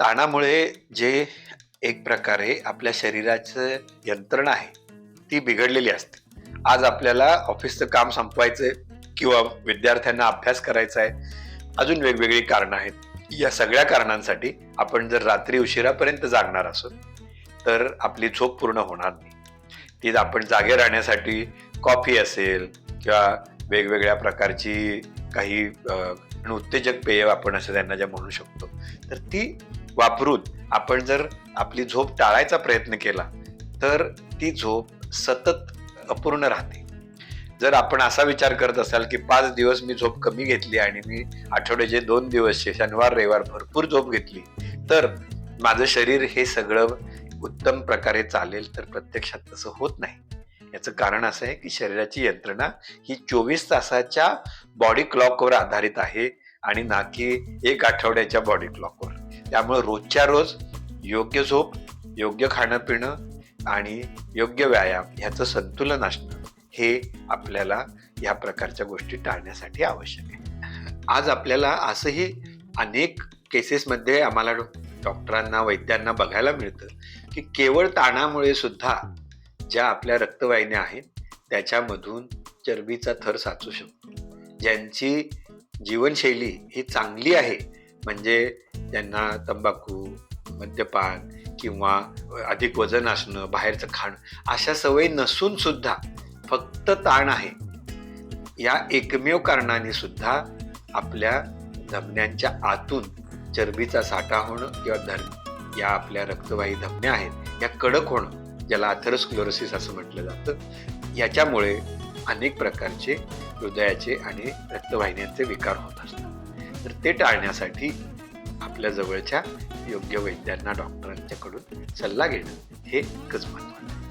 ताणामुळे जे एक प्रकारे आपल्या शरीराचं यंत्रणा आहे ती बिघडलेली असते. आज आपल्याला ऑफिसचं काम संपवायचंय किंवा विद्यार्थ्यांना अभ्यास करायचा आहे अजून वेगवेगळी कारणं आहेत. या सगळ्या कारणांसाठी आपण जर रात्री उशिरापर्यंत जागणार असो तर आपली झोप पूर्ण होणार नाही. ती आपण जागे राहण्यासाठी कॉफी असेल किंवा वेगवेगळ्या प्रकारची काही उत्तेजक पेय आपण असं त्यांना ज्या म्हणू शकतो तर ती वापरून आपण जर आपली झोप टाळायचा प्रयत्न केला तर ती झोप सतत अपूर्ण राहते. जर आपण असा विचार करत असाल की पाच दिवस मी झोप कमी घेतली आणि मी आठवड्याचे दोन दिवसचे शनिवार रविवार भरपूर झोप घेतली तर माझं शरीर हे सगळं उत्तम प्रकारे चालेल तर प्रत्यक्षात तसं होत नाही. याचं कारण असं आहे की शरीराची यंत्रणा ही चोवीस तासाच्या बॉडी क्लॉकवर आधारित आहे आणि ना की एक आठवड्याच्या बॉडी क्लॉकवर त्यामुळे रोजच्या रोज योग्य झोप योग्य खाणं पिणं आणि योग्य व्यायाम ह्याचं संतुलन असणं हे आपल्याला या प्रकारच्या गोष्टी टाळण्यासाठी आवश्यक आहे. आज आपल्याला असंही अनेक केसेसमध्ये आम्हाला डॉक्टरांना वैद्यांना बघायला मिळतं की केवळ ताणामुळे सुद्धा ज्या आपल्या रक्तवाहिन्या आहेत त्याच्यामधून चरबीचा थर साचू शकतो. ज्यांची जीवनशैली ही चांगली आहे म्हणजे त्यांना तंबाखू मद्यपान किंवा अधिक वजन असणं बाहेरचं खाणं अशा सवयी नसून सुद्धा फक्त ताण आहे. या एकमेव कारणाने सुद्धा आपल्या धमन्यांच्या आतून चरबीचा साठा होणं किंवा धर्म या आपल्या रक्तवाही धमन्या आहेत या कडक होणं ज्याला अथेरोस्क्लोरोसिस असं म्हटलं जातं याच्यामुळे अनेक प्रकारचे हृदयाचे आणि रक्तवाहिन्यांचे विकार होत असतात. तर ते टाळण्यासाठी आपल्या जवळच्या योग्य वैद्यांना डॉक्टरांच्याकडून सल्ला घेणं हे एकच महत्त्वाचं आहे.